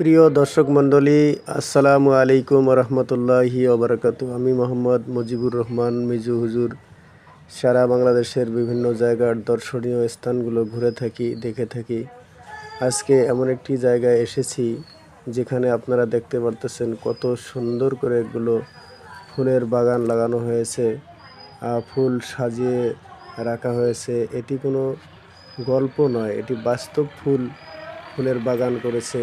প্রিয় দর্শক মণ্ডলী, আসসালামু আলাইকুম রহমতুল্লাহি ওবরাকাতু আমি মোহাম্মদ মুজিবুর রহমান, মিজু হুজুর। সারা বাংলাদেশের বিভিন্ন জায়গার দর্শনীয় স্থানগুলো ঘুরে থাকি, দেখে থাকি। আজকে এমন একটি জায়গায় এসেছি, যেখানে আপনারা দেখতে পারতেছেন কত সুন্দর করে এগুলো ফুলের বাগান লাগানো হয়েছে ফুল সাজিয়ে রাখা হয়েছে। এটি কোনো গল্প নয়, এটি বাস্তব ফুল। ফুলের বাগান করেছে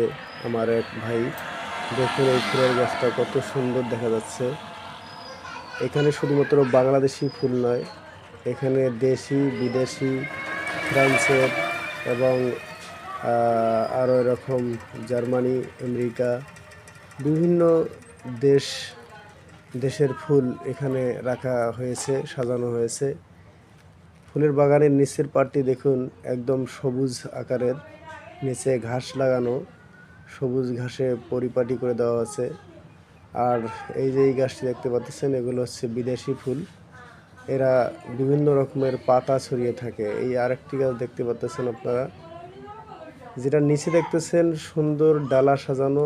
আমার এক ভাই। দেখুন এই ফুলের গাছটা কত সুন্দর দেখা যাচ্ছে। এখানে শুধুমাত্র বাংলাদেশি ফুল নয়, এখানে দেশি, বিদেশি, ফ্রান্সের এবং আরও এরকম জার্মানি, আমেরিকা, বিভিন্ন দেশ, দেশের ফুল এখানে রাখা হয়েছে, সাজানো হয়েছে। ফুলের বাগানের নিচের পাটটি দেখুন, একদম সবুজ আকারের। নিচে ঘাস লাগানো, সবুজ ঘাসে পরিপাটি করে দেওয়া আছে। আর এই যে এই গাছটি দেখতে পাচ্ছেন, এগুলো হচ্ছে বিদেশি ফুল। এরা বিভিন্ন রকমের পাতা ছড়িয়ে থাকে। এই আরেকটি গাছ দেখতে পাচ্ছেন আপনারা, যেটা নিচে দেখতেছেন সুন্দর ডালা সাজানো।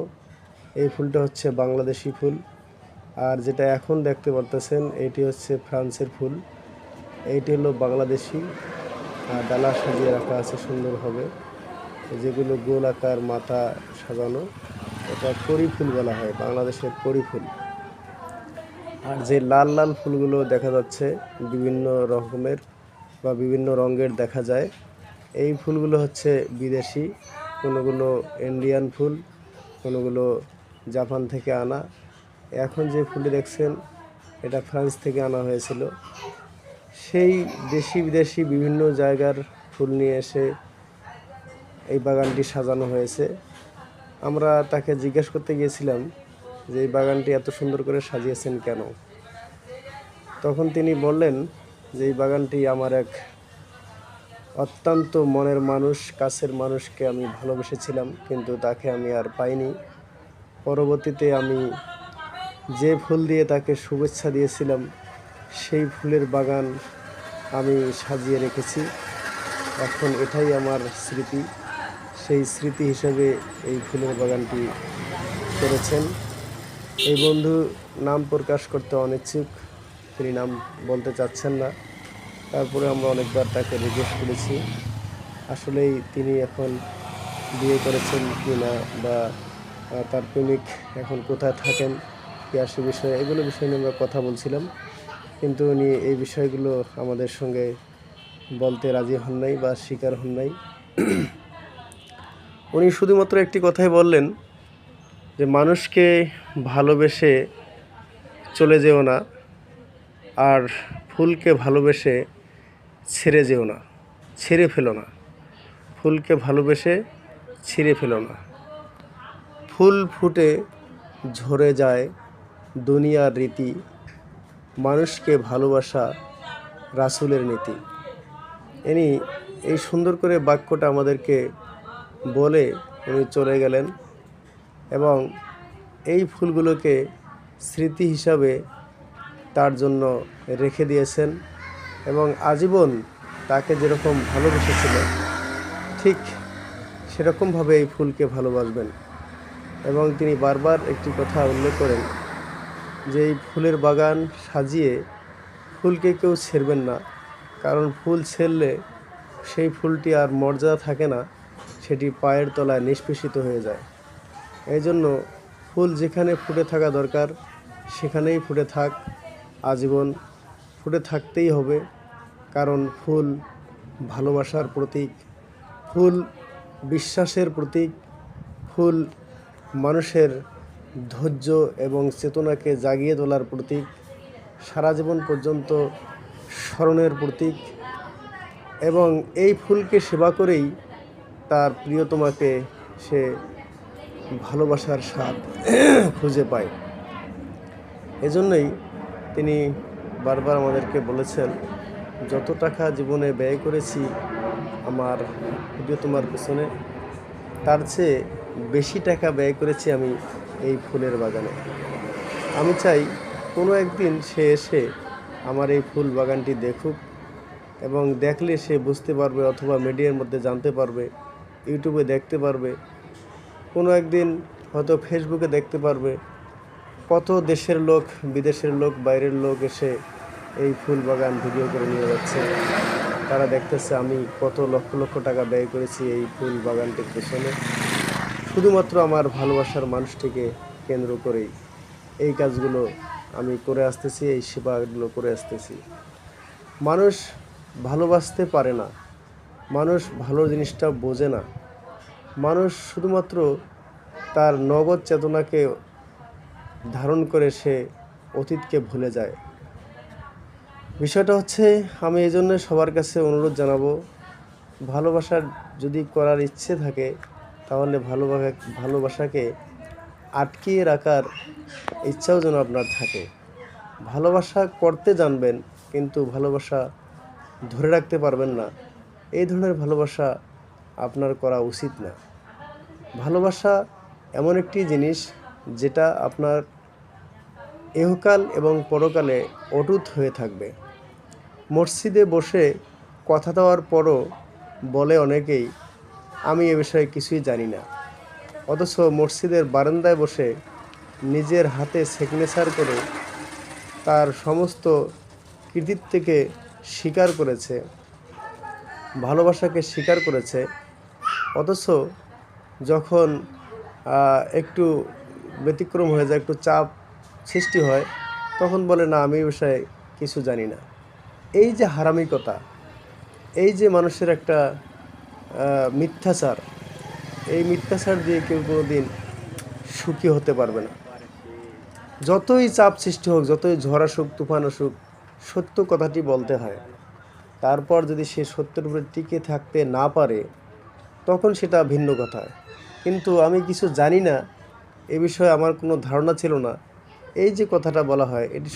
এই ফুলটা হচ্ছে বাংলাদেশি ফুল। আর যেটা এখন দেখতে পারতেছেন, এটি হচ্ছে ফ্রান্সের ফুল। এইটি হলো বাংলাদেশি। আর ডালা সাজিয়ে রাখা আছে সুন্দরভাবে। যেগুলো গোল আকার মাথা সাজানো, এটা করি ফুল বলা হয় বাংলাদেশের করি ফুল। আর যে লাল লাল ফুলগুলো দেখা যাচ্ছে, বিভিন্ন রকমের বা বিভিন্ন রঙের দেখা যায়, এই ফুলগুলো হচ্ছে বিদেশি, কোনোগুলো ইন্ডিয়ান ফুল, কোনোগুলো জাপান থেকে আনা। এখন যে ফুলটি দেখছেন, এটা ফ্রান্স থেকে আনা হয়েছিল। সেই দেশি বিদেশি বিভিন্ন জায়গার ফুল নিয়ে এসে এই বাগানটি সাজানো হয়েছে। আমরা তাকে জিজ্ঞেস করতে গিয়েছিলাম যে এই বাগানটি এত সুন্দর করে সাজিয়েছেন কেন? তখন তিনি বললেন যে এই বাগানটি আমার এক অত্যন্ত মনের মানুষ, কাছের মানুষকে আমি ভালোবেসেছিলাম, কিন্তু তাকে আমি আর পাইনি। পরবর্তীতে আমি যে ফুল দিয়ে তাকে শুভেচ্ছা দিয়েছিলাম, সেই ফুলের বাগান আমি সাজিয়ে রেখেছি। এখন এটাই আমার স্মৃতি। সেই স্মৃতি হিসেবে এই ফুলের বাগানটি করেছেন। এই বন্ধু নাম প্রকাশ করতে অনিচ্ছুক, তিনি নাম বলতে চাচ্ছেন না। তারপরে আমরা অনেকবার তাকে রিকোয়েস্ট করেছি। আসলেই তিনি এখন বিয়ে করেছেন কি না বা তার প্রেমিক এখন কোথায় থাকেন, কি আর সে বিষয়ে, এগুলো বিষয় নিয়ে আমরা কথা বলছিলাম। কিন্তু উনি এই বিষয়গুলো আমাদের সঙ্গে বলতে রাজি হন নাই বা স্বীকার হন নাই। উনি শুধুমাত্র একটি কথাই বললেন যে মানুষকে ভালোবেসে চলে যেও না আর ফুলকে ভালোবেসে ছেড়ে যেও না, ছেড়ে ফেলো না। ফুলকে ভালোবেসে ছিঁড়ে ফেলো না। ফুল ফুটে ঝরে যায় দুনিয়ার রীতি, মানুষকে ভালোবাসা রাসূলের নীতি। ইনি এই সুন্দর করে বাক্যটা আমাদেরকে বলে উনি চলে গেলেন এবং এই ফুলগুলোকে স্মৃতি হিসাবে তার জন্য রেখে দিয়েছেন এবং আজীবন তাকে যেরকম ভালোবেসেছিল, ঠিক সেরকমভাবে এই ফুলকে ভালোবাসবেন। এবং তিনি বারবার একটি কথা উল্লেখ করেন যে এই ফুলের বাগান সাজিয়ে ফুলকে কেউ ছেড়বেন না, কারণ ফুল ছেড়লে সেই ফুলটি আর মর্যাদা থাকে না। সেটি পায়ের তলায় নিষ্পেষিত হয়ে যায়। এই জন্য ফুল যেখানে ফুটে থাকা দরকার, সেখানেই ফুটে থাক, আজীবন ফুটে থাকতেই হবে। কারণ ফুল ভালোবাসার প্রতীক, ফুল বিশ্বাসের প্রতীক, ফুল মানুষের ধৈর্য এবং চেতনাকে জাগিয়ে তোলার প্রতীক, সারা জীবন পর্যন্ত স্মরণের প্রতীক। এবং এই ফুলকে সেবা করেই তার প্রিয়তমাকে সে ভালোবাসার স্বাদ খুঁজে পায়। এজন্যই তিনি বারবার আমাদেরকে বলেছেন, যত টাকা জীবনে ব্যয় করেছি আমার প্রিয়তমার পেছনে, তার চেয়ে বেশি টাকা ব্যয় করেছি আমি এই ফুলের বাগানে। আমি চাই কোনো একদিন সে এসে আমার এই ফুল বাগানটি দেখুক এবং দেখলে সে বুঝতে পারবে অথবা মিডিয়ার মধ্যে জানতে পারবে ইউটিউবে দেখতে পারবে, কোনো একদিন হয়তো ফেসবুকে দেখতে পারবে কত দেশের লোক, বিদেশের লোক, বাইরের লোক এসে এই ফুল বাগান ভিডিও করে নিয়ে যাচ্ছে। তারা দেখতেছে আমি কত লক্ষ লক্ষ টাকা ব্যয় করেছি এই ফুল বাগানটির পেছনে। শুধুমাত্র আমার ভালোবাসার মানুষটিকে কেন্দ্র করেই এই কাজগুলো আমি করে আসতেছি, এই সেবাগুলো করে আসতেছি। মানুষ ভালোবাসতে পারে না। মানুষ ভালো জিনিসটা বোঝে না। মানুষ শুধুমাত্র তার নগদ চেতনাকে ধারণ করে সে অতীতকে ভুলে যায়। বিষয়টা হচ্ছে, আমি এই জন্য সবার কাছে অনুরোধ জানাব ভালোবাসার যদি করার ইচ্ছে থাকে, তাহলে ভালোবাসা ভালোবাসাকে আটকিয়ে রাখার ইচ্ছাও যেন আপনার থাকে। ভালোবাসা করতে জানবেন, কিন্তু ভালোবাসা ধরে রাখতে পারবেন না। এই ধরনের ভালোবাসা আপনার করা উচিত না। ভালোবাসা এমন একটি জিনিস যেটা আপনার ইহকাল এবং পরকালে অটুট হয়ে থাকবে। মসজিদে বসে কথা দেওয়ার পরও বলে অনেকেই, আমি এ বিষয়ে কিছুই জানি না। অথচ মসজিদের বারান্দায় বসে নিজের হাতে সিগনেচার করে তার সমস্ত কৃতিত্বকে স্বীকার করেছে, ভালোবাসাকে স্বীকার করেছে অথচ যখন একটু ব্যতিক্রম হয়ে যায়, একটু চাপ সৃষ্টি হয়, তখন বলে, না, আমি বিষয়ে কিছু জানি না। এই যে হারামিকতা, এই যে মানুষের একটা মিথ্যাচার, এই মিথ্যাচার দিয়ে কেউ কোনো দিন সুখী হতে পারবে না। যতই চাপ সৃষ্টি হোক, যতই ঝড় আসুক, তুফান আসুক, সত্য কথাটি বলতে হয়। তারপর যদি সে সত্যের উপরে টিকে থাকতে না পারে তখন সেটা ভিন্ন কথা। কিন্তু আমি কিছু জানি না, এ বিষয়ে আমার কোনো ধারণা ছিল না। এই যে কথাটা বলা হয়, এটি